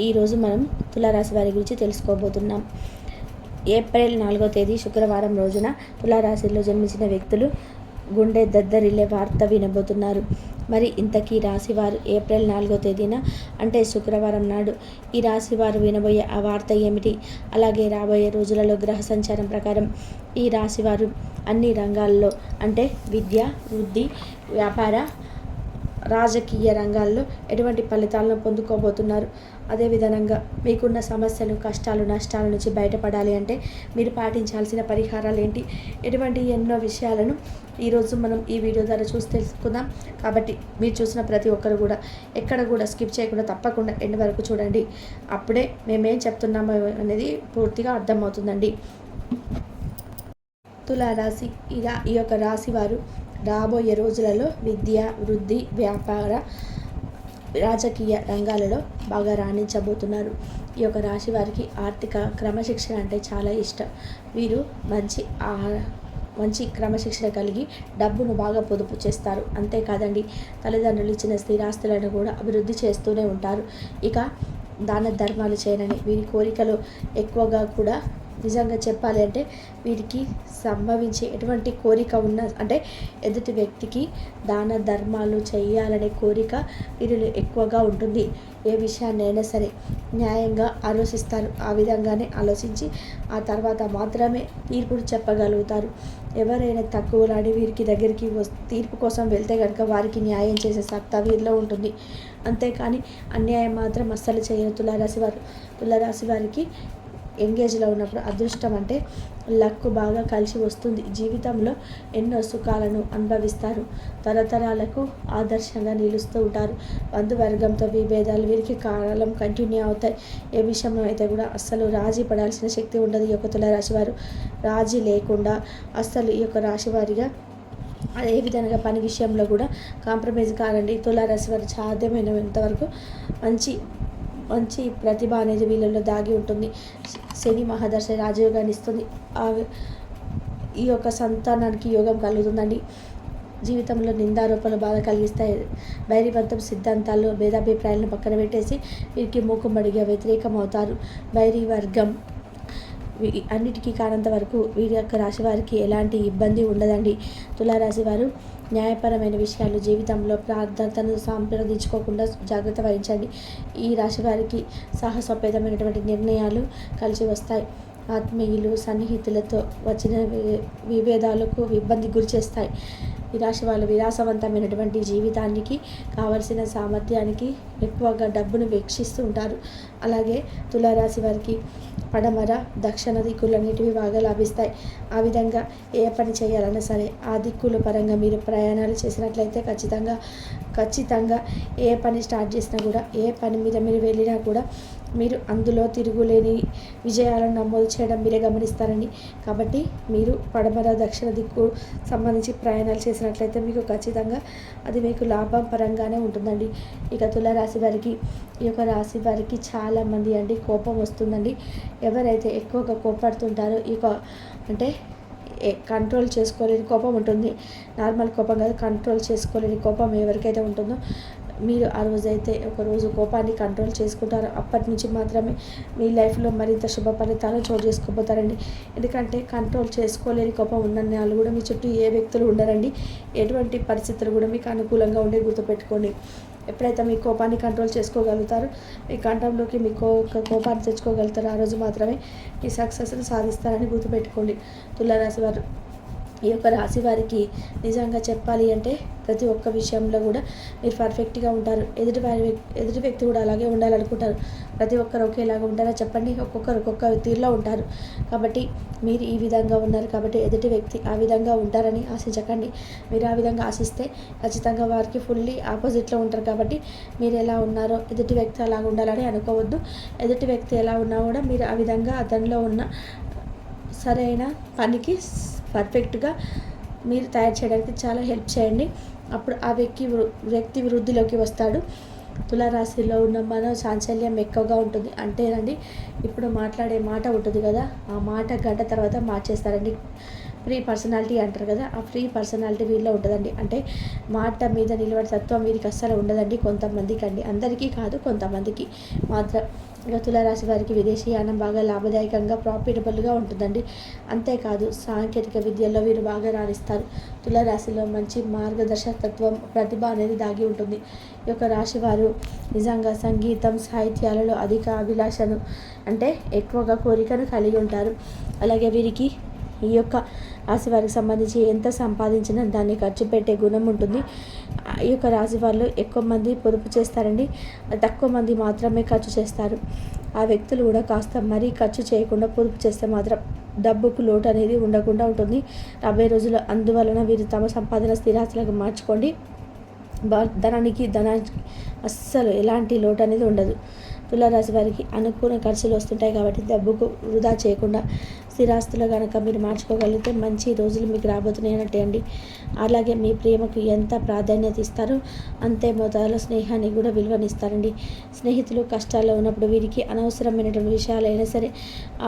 ఈరోజు మనం తులారాశి వారి గురించి తెలుసుకోబోతున్నాం. ఏప్రిల్ నాలుగో తేదీ శుక్రవారం రోజున తులారాశిలో జన్మించిన వ్యక్తులు గుండె దద్దరిల్లే వార్త వినబోతున్నారు. మరి ఇంతకీ రాశివారు ఏప్రిల్ నాలుగో తేదీన అంటే శుక్రవారం నాడు ఈ రాశివారు వినబోయే ఆ వార్త ఏమిటి? అలాగే రాబోయే రోజులలో గ్రహ సంచారం ప్రకారం ఈ రాశివారు అన్ని రంగాల్లో అంటే విద్య వృద్ధి వ్యాపార రాజకీయ రంగాల్లో ఎటువంటి ఫలితాలను పొందుకోబోతున్నారు? అదేవిధంగా మీకున్న సమస్యలు కష్టాలు నష్టాల నుంచి బయటపడాలి అంటే మీరు పాటించాల్సిన పరిహారాలు ఏంటి? ఎటువంటి ఎన్నో విషయాలను ఈరోజు మనం ఈ వీడియో ద్వారా చూసి తెలుసుకుందాం. కాబట్టి మీరు చూసిన ప్రతి ఒక్కరు కూడా ఎక్కడ కూడా స్కిప్ చేయకుండా తప్పకుండా ఎండ్ వరకు చూడండి. అప్పుడే మేమేం చెప్తున్నామో అనేది పూర్తిగా అర్థమవుతుందండి. తులారాశి ఇలా ఈ యొక్క రాశి వారు రాబోయే రోజులలో విద్య వృద్ధి వ్యాపార రాజకీయ రంగాలలో బాగా రాణించబోతున్నారు. ఈ యొక్క రాశి వారికి ఆర్థిక క్రమశిక్షణ అంటే చాలా ఇష్టం. వీరు మంచి మంచి క్రమశిక్షణ కలిగి డబ్బును బాగా పొదుపు చేస్తారు. అంతేకాదండి తల్లిదండ్రులు ఇచ్చిన స్థిరాస్తులను కూడా అభివృద్ధి చేస్తూనే ఉంటారు. ఇక దాన ధర్మాలు చేయనని వీరి కోరికలు ఎక్కువగా కూడా నిజంగా చెప్పాలి అంటే వీరికి సంభవించే ఎటువంటి కోరిక ఉన్న అంటే ఎదుటి వ్యక్తికి దాన ధర్మాలు చేయాలనే కోరిక వీరిలో ఎక్కువగా ఉంటుంది. ఏ విషయాన్నైనా సరే న్యాయంగా ఆలోచిస్తారు. ఆ విధంగానే ఆలోచించి ఆ తర్వాత మాత్రమే తీర్పుడు చెప్పగలుగుతారు. ఎవరైనా తక్కువలాడి వీరికి దగ్గరికి తీర్పు కోసం వెళ్తే కనుక వారికి న్యాయం చేసే సత్తా వీరిలో ఉంటుంది. అంతేకాని అన్యాయం మాత్రం అస్సలు చేయరు తులారాశి వారు. తులారాశి వారికి ఎంగేజ్లో ఉన్నప్పుడు అదృష్టం అంటే లక్ బాగా కలిసి వస్తుంది. జీవితంలో ఎన్నో సుఖాలను అనుభవిస్తారు. తరతరాలకు ఆదర్శంగా నిలుస్తూ ఉంటారు. బంధువర్గంతో విభేదాలు వీరికి కాలం కంటిన్యూ అవుతాయి. ఏ విషయంలో అయితే కూడా అస్సలు రాజీ పడాల్సిన శక్తి ఉండదు ఈ యొక్క తులరాశి వారు. రాజీ లేకుండా అస్సలు ఈ యొక్క రాశి వారిగా అదే విధంగా పని విషయంలో కూడా కాంప్రమైజ్ కారండి. తులారాశి వారు సాధ్యమైనంతవరకు మంచి మంచి ప్రతిభ అనేది వీళ్ళలో దాగి ఉంటుంది. శని మహాదర్శ రాజయోగాన్ని ఇస్తుంది. ఈ యొక్క సంతానానికి యోగం కలుగుతుందండి. జీవితంలో నిందారోపణలు బాధ కలిగిస్తాయి. బైరివంతం సిద్ధాంతాలు భేదాభిప్రాయాలను పక్కన పెట్టేసి వీరికి మూకుమ్మడిగా వ్యతిరేకం అవుతారు బైరి వర్గం అన్నిటికీ కానంత వరకు వీరి యొక్క రాశి వారికి ఎలాంటి ఇబ్బంది ఉండదండి. తులారాశి వారు న్యాయపరమైన విషయాలు జీవితంలో ప్రార్థనను సంప్రదించుకోకుండా జాగ్రత్త వహించండి. ఈ రాశి వారికి సాహసోపేతమైనటువంటి నిర్ణయాలు కలిసి వస్తాయి. ఆత్మీయులు సన్నిహితులతో వచ్చిన విభేదాలకు ఇబ్బంది గురి చేస్తాయి. ఈ రాశి వాళ్ళు విలాసవంతమైనటువంటి జీవితానికి కావలసిన సామర్థ్యానికి ఎక్కువగా డబ్బును వీక్షిస్తూ ఉంటారు. అలాగే తులారాశి వారికి పడమర దక్షిణ దిక్కులు అనేటివి బాగా లాభిస్తాయి. ఆ విధంగా ఏ పని చేయాలన్నా సరే ఆ దిక్కుల పరంగా మీరు ప్రయాణాలు చేసినట్లయితే ఖచ్చితంగా ఖచ్చితంగా ఏ పని స్టార్ట్ చేసినా కూడా ఏ పని మీద మీరు వెళ్ళినా కూడా మీరు అందులో తిరుగులేని విజయాలను నమోదు చేయడం మీరే గమనిస్తారండి కాబట్టి మీరు పడమర దక్షిణ దిక్కు సంబంధించి ప్రయాణాలు చేసినట్లయితే మీకు ఖచ్చితంగా అది మీకు లాభం పరంగానే ఉంటుందండి. ఇక తులారాశి వారికి ఈ యొక్క రాశి వారికి చాలామంది అండి కోపం వస్తుందండి. ఎవరైతే ఎక్కువగా కోపడుతుంటారో ఈ అంటే కంట్రోల్ చేసుకోలేని కోపం ఉంటుంది. నార్మల్ కోపం కాదు కంట్రోల్ చేసుకోలేని కోపం ఎవరికైతే ఉంటుందో మీరు ఆ రోజైతే ఒకరోజు కోపాన్ని కంట్రోల్ చేసుకుంటారు. అప్పటి నుంచి మాత్రమే మీ లైఫ్లో మరింత శుభ ఫలితాలు చోటు చేసుకోబోతారండి. ఎందుకంటే కంట్రోల్ చేసుకోలేని కోపం ఉన్న వాళ్ళు కూడా మీ చుట్టూ ఏ వ్యక్తులు ఉండరండి. ఎటువంటి పరిస్థితులు కూడా మీకు అనుకూలంగా ఉండే గుర్తుపెట్టుకోండి. ఎప్పుడైతే మీ కోపాన్ని కంట్రోల్ చేసుకోగలుగుతారో మీ కంఠంలోకి మీ కో కోపాన్ని తెచ్చుకోగలుగుతారు ఆ రోజు మాత్రమే మీ సక్సెస్ని సాధిస్తారని గుర్తుపెట్టుకోండి. తులారాశి వారు ఈ యొక్క రాశి వారికి నిజంగా చెప్పాలి అంటే ప్రతి ఒక్క విషయంలో కూడా మీరు పర్ఫెక్ట్గా ఉంటారు. ఎదుటి వారి ఎదుటి వ్యక్తి కూడా అలాగే ఉండాలనుకుంటారు. ప్రతి ఒక్కరు ఒకేలాగా ఉంటారా? చెప్పండి. ఒక్కొక్కరు ఒక్కొక్క తీరులో ఉంటారు. కాబట్టి మీరు ఈ విధంగా ఉన్నారు కాబట్టి ఎదుటి వ్యక్తి ఆ విధంగా ఉంటారని ఆశించకండి. మీరు ఆ విధంగా ఆశిస్తే ఖచ్చితంగా వారికి ఫుల్లీ ఆపోజిట్లో ఉంటారు కాబట్టి మీరు ఎలా ఉన్నారో ఎదుటి వ్యక్తి అలాగ ఉండాలని అనుకోవద్దు. ఎదుటి వ్యక్తి ఎలా ఉన్నా కూడా మీరు ఆ విధంగా అతనిలో ఉన్న సరైన పనికి పర్ఫెక్ట్గా మీరు తయారు చేయడానికి చాలా హెల్ప్ చేయండి. అప్పుడు ఆ వ్యక్తి వ్యక్తి వృద్ధిలోకి వస్తాడు. తులారాశిలో ఉన్న మన చాంచల్యం ఎక్కువగా ఉంటుంది. అంటేనండి ఇప్పుడు మాట్లాడే మాట ఉంటుంది కదా ఆ మాట గంట తర్వాత మార్చేస్తారండి. ఫ్రీ పర్సనాలిటీ అంటారు కదా ఆ ఫ్రీ పర్సనాలిటీ వీళ్ళలో ఉంటుందండి. అంటే మాట మీద నిలబడే తత్వం వీరికి అస్సలు ఉండదండి కొంతమందికి అండి. అందరికీ కాదు కొంతమందికి మాత్రం. ఇక తులారాశి వారికి విదేశీయానం బాగా లాభదాయకంగా ప్రాఫిటబుల్గా ఉంటుందండి. అంతేకాదు సాంకేతిక విద్యల్లో వీరు బాగా రాణిస్తారు. తులారాశిలో మంచి మార్గదర్శకత్వం ప్రతిభ అనేది దాగి ఉంటుంది. ఈ యొక్క రాశి వారు నిజంగా సంగీతం సాహిత్యాలలో అధిక అభిలాషను అంటే ఎక్కువగా కోరికను కలిగి ఉంటారు. అలాగే వీరికి ఈ యొక్క రాశి వారికి సంబంధించి ఎంత సంపాదించినా దాన్ని ఖర్చు పెట్టే గుణం ఉంటుంది. ఈ యొక్క రాశి వాళ్ళు ఎక్కువ మంది పొదుపు చేస్తారండి. తక్కువ మంది మాత్రమే ఖర్చు చేస్తారు. ఆ వ్యక్తులు కూడా కాస్త మరీ ఖర్చు చేయకుండా పొదుపు చేస్తే మాత్రం డబ్బుకు లోటు అనేది ఉండకుండా ఉంటుంది. రాబోయే రోజులు అందువలన వీరు తమ సంపాదన స్థిరాస్తులకు మార్చుకోండి. ధనానికి ధనానికి అస్సలు ఎలాంటి లోటు అనేది ఉండదు. తులారాశి వారికి అనుకూల ఖర్చులు వస్తుంటాయి కాబట్టి డబ్బుకు వృధా చేయకుండా స్థిరాస్తులు కనుక మీరు మార్చుకోగలిగితే మంచి రోజులు మీకు రాబోతున్నాయి అండి. అలాగే మీ ప్రేమకు ఎంత ప్రాధాన్యత ఇస్తారో అంతే మోతాదులో స్నేహాన్ని కూడా విలువనిస్తారండి. స్నేహితులు కష్టాల్లో ఉన్నప్పుడు వీరికి అనవసరమైనటువంటి విషయాలైనా సరే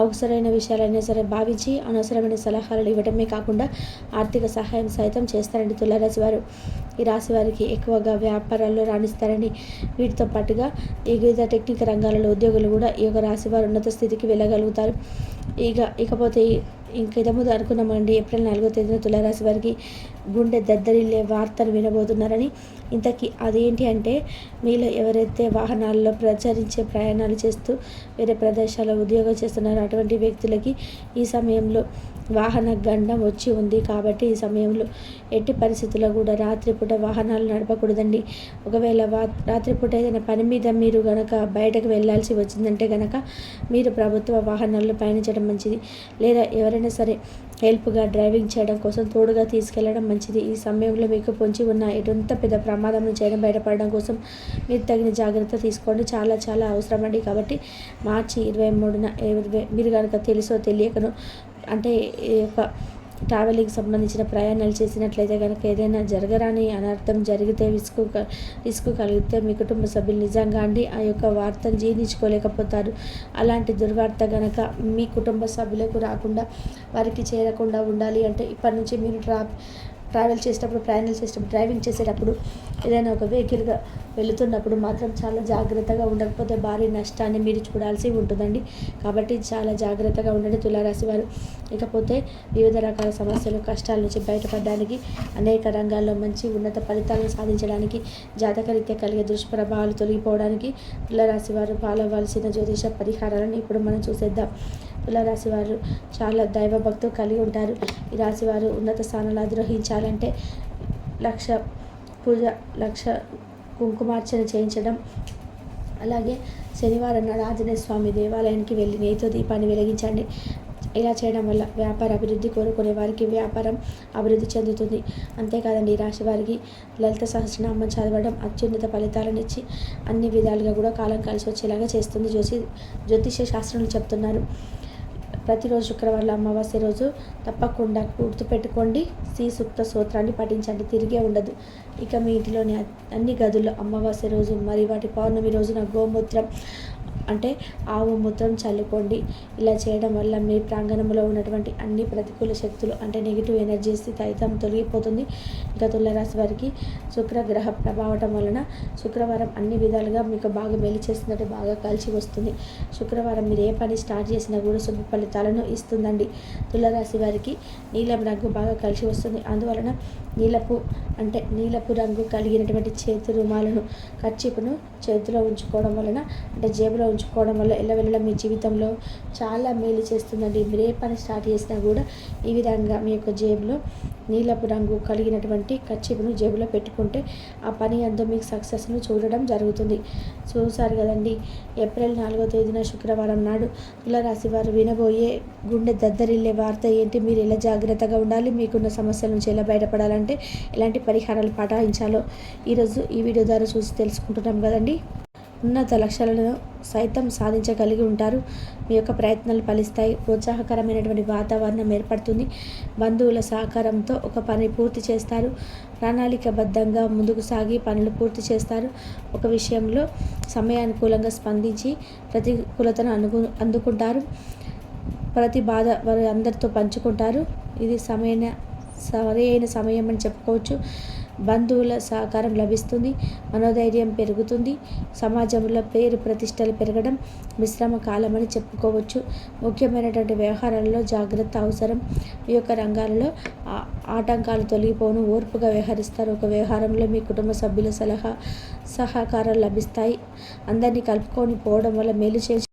అవసరమైన విషయాలైనా సరే భావించి అనవసరమైన సలహాలు ఇవ్వడమే కాకుండా ఆర్థిక సహాయం సైతం చేస్తారండి తులారాశి వారు. ఈ రాశి వారికి ఎక్కువగా వ్యాపారాల్లో రాణిస్తారండి. వీటితో పాటుగా వివిధ టెక్నిక్ రంగాలలో ఉద్యోగులు కూడా ఈ యొక్క రాశి వారు ఉన్నత స్థితికి వెళ్ళగలుగుతారు. ఇక ఇకపోతే ఇంక ముందు అనుకున్నామండి ఏప్రిల్ నాలుగో తేదీన తులారాశి వారికి గుండె దద్దరిల్లే వార్తలు వినబోతున్నారని. ఇంతకీ అదేంటి అంటే మీలో ఎవరైతే వాహనాల్లో ప్రచారించే ప్రయాణాలు చేస్తూ వేరే ప్రదేశాల్లో ఉద్యోగం చేస్తున్నారో అటువంటి వ్యక్తులకి ఈ సమయంలో వాహన గండం వచ్చి ఉంది కాబట్టి ఈ సమయంలో ఎట్టి పరిస్థితుల్లో కూడా రాత్రిపూట వాహనాలు నడపకూడదండి. ఒకవేళ వా రాత్రిపూట ఏదైనా పని మీద మీరు గనక బయటకు వెళ్ళాల్సి వచ్చిందంటే గనక మీరు ప్రభుత్వ వాహనాల్లో పయనించడం మంచిది. లేదా ఎవరైనా సరే హెల్ప్గా డ్రైవింగ్ చేయడం కోసం తోడుగా తీసుకెళ్ళడం మంచిది. ఈ సమయంలో మీకు పొంచి ఉన్న ఎటంత పెద్ద ప్రమాదం చేయడం బయటపడడం కోసం మీరు తగిన జాగ్రత్త తీసుకోండి. చాలా చాలా అవసరం అండి కాబట్టి మార్చి ఇరవై మూడున మీరు కనుక తెలుసో తెలియకను అంటే ఈ యొక్క ట్రావెలింగ్ సంబంధించిన ప్రయాణాలు చేసినట్లయితే కనుక ఏదైనా జరగరాని అనర్థం జరిగితే విసుగు విసుగు కలిగితే మీ కుటుంబ సభ్యులు నిజంగా అండి ఆ యొక్క వార్తను జీర్ణించుకోలేకపోతారు. అలాంటి దుర్వార్త గనక మీ కుటుంబ సభ్యులకు రాకుండా వారికి చేరకుండా ఉండాలి అంటే ఇప్పటి నుంచి మీరు ట్రా ట్రావెల్ చేసేటప్పుడు ప్రయాణాలు చేసేటప్పుడు డ్రైవింగ్ చేసేటప్పుడు ఏదైనా ఒక వెహికల్గా వెళుతున్నప్పుడు మాత్రం చాలా జాగ్రత్తగా ఉండకపోతే భారీ నష్టాన్ని మీరు చూడాల్సి ఉంటుందండి. కాబట్టి చాలా జాగ్రత్తగా ఉండండి తులారాశి వారు. ఇకపోతే వివిధ రకాల సమస్యలు కష్టాల నుంచి బయటపడడానికి అనేక రంగాల్లో మంచి ఉన్నత ఫలితాలను సాధించడానికి జాతకరీత్యా కలిగే దుష్ప్రభావాలు తొలగిపోవడానికి తులారాశి వారు పాలవలసిన జ్యోతిష పరిహారాలను ఇప్పుడు మనం చూసేద్దాం. తులారాశి వారు చాలా దైవభక్తులు కలిగి ఉంటారు. ఈ రాశి వారు ఉన్నత స్థానాలు అధిరోహించాలంటే లక్ష పూజ లక్ష కుంకుమార్చన చేయించడం అలాగే శనివారం నాడు ఆంజనేయ స్వామి దేవాలయానికి వెళ్ళి నెయ్యితో దీపాన్ని వెలిగించండి. ఇలా చేయడం వల్ల వ్యాపార అభివృద్ధి కోరుకునే వారికి వ్యాపారం అభివృద్ధి చెందుతుంది. అంతేకాదండి ఈ రాశి వారికి లలిత సహస్రనామం చదవడం అత్యున్నత ఫలితాలను ఇచ్చి అన్ని విధాలుగా కూడా కాలం కలిసి వచ్చేలాగా చేస్తుంది జ్యోతి జ్యోతిష శాస్త్రంలో చెప్తున్నారు. ప్రతిరోజు శుక్రవారం అమావాస్య రోజు తప్పకుండా గుర్తుపెట్టుకోండి. శ్రీ సూక్త సూత్రాన్ని పఠించండి. తిరిగే ఉండదు. ఇక మీ ఇంటిలోని అన్ని గదుల్లో అమావాస్య రోజు మరి వాటి పౌర్ణమి రోజున గోమూత్రం అంటే ఆవు మూత్రం చల్లుకోండి. ఇలా చేయడం వల్ల మీ ప్రాంగణంలో ఉన్నటువంటి అన్ని ప్రతికూల శక్తులు అంటే నెగిటివ్ ఎనర్జీస్ తైతం తొలగిపోతుంది. ఇంకా తులరాశి వారికి శుక్రగ్రహ ప్రభావటం వలన శుక్రవారం అన్ని విధాలుగా మీకు బాగా మేలు చేస్తున్నట్టు బాగా కలిసి వస్తుంది. శుక్రవారం మీరు ఏ పని స్టార్ట్ చేసినా కూడా శుభ ఫలితాలను ఇస్తుందండి. తులరాశి వారికి నీలం రంగు బాగా కలిసి వస్తుంది. అందువలన నీలపు అంటే నీలపు రంగు కలిగినటువంటి చేతి రుమాలను కర్చీపును చేతిలో ఉంచుకోవడం వలన అంటే జేబులో ఉంచుకోవడం వల్ల ఎలా వెళ్ళడం మీ జీవితంలో చాలా మేలు చేస్తుందండి. మీరు ఏ పని స్టార్ట్ చేసినా కూడా ఈ విధంగా మీ యొక్క జేబులో నీలపు రంగు కలిగినటువంటి కచ్చిపును జేబులో పెట్టుకుంటే ఆ పని అంతా మీకు సక్సెస్ను చూడడం జరుగుతుంది. చూసారు కదండి ఏప్రిల్ నాలుగో తేదీన శుక్రవారం నాడు తులరాశి వారు వినబోయే గుండె దద్దరిల్లే వార్త ఏంటి? మీరు ఎలా జాగ్రత్తగా ఉండాలి? మీకున్న సమస్యల నుంచి ఎలా బయటపడాలంటే ఎలాంటి పరిహారాలు పాటించాలో ఈరోజు ఈ వీడియో ద్వారా చూసి తెలుసుకుంటున్నాం కదండి. ఉన్నత లక్ష్యాలను సైతం సాధించగలిగి ఉంటారు. మీ యొక్క ప్రయత్నాలు ఫలిస్తాయి. ప్రోత్సాహకరమైనటువంటి వాతావరణం ఏర్పడుతుంది. బంధువుల సహకారంతో ఒక పని పూర్తి చేస్తారు. ప్రణాళికబద్ధంగా ముందుకు సాగి పనులు పూర్తి చేస్తారు. ఒక విషయంలో సమయానుకూలంగా స్పందించి ప్రతికూలతను అనుకు అందుకుంటారు. ప్రతి బాధ వారు అందరితో పంచుకుంటారు. ఇది సమయ సరైన సమయం అని చెప్పుకోవచ్చు. బంధువుల సహకారం లభిస్తుంది మనోధైర్యం పెరుగుతుంది సమాజంలో పేరు ప్రతిష్టలు పెరగడం మిశ్రమ కాలమని చెప్పుకోవచ్చు. ముఖ్యమైనటువంటి వ్యవహారాలలో జాగ్రత్త అవసరం. ఈ యొక్క రంగాలలో ఆటంకాలు తొలగిపోను ఓర్పుగా వ్యవహరిస్తారు. ఒక వ్యవహారంలో మీ కుటుంబ సభ్యుల సలహా సహకారాలు లభిస్తాయి. అందరినీ కలుపుకొని పోవడం వల్ల మేలు చేసి